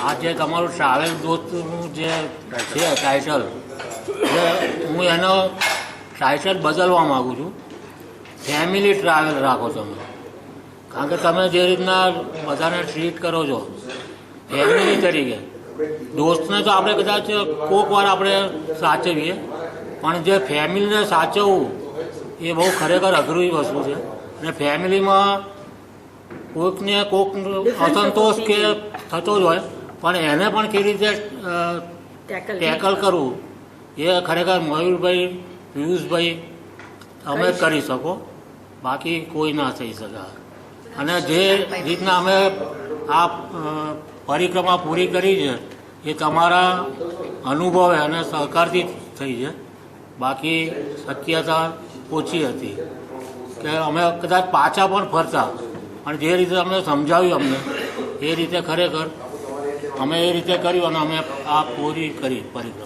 આ જે તમારું ટ્રાવેલ દોસ્તનું જે છે ટાઇટલ એ હું એનો ટાઇટલ બદલવા માગું છું. ફેમિલી ટ્રાવેલ રાખો તમે. કારણ કે તમે જે રીતના બધાને ટ્રીટ કરો છો ફેમિલી તરીકે, દોસ્તને તો આપણે કદાચ કોક વાર આપણે સાચવીએ, પણ જે ફેમિલીને સાચવવું, એ બહુ ખરેખર અઘરી વસ્તુ છે. અને ફેમિલીમાં કોઈકને કોઈક અસંતોષ કે થતો જ હોય પણ એને પણ કેવી રીતે ટેકલ કરવું? એ ખરેખર મયુરભાઈ પિયુષભાઈ અમે કરી શકો. બાકી કોઈ ના થઈ શકે. અને જે રીતના અમે આ પરિક્રમા પૂરી કરી છે એ તમારા અનુભવે અને સહકારથી થઈ છે. બાકી શક્યતા ઓછી હતી. કે અમે કદાચ પાછા પણ ફરતા. પણ જે રીતે અમને સમજાવ્યું અમને એ રીતે ખરેખર અમે એ રીતે કર્યું અને અમે આ પૂરી કરી પરિક્રમા.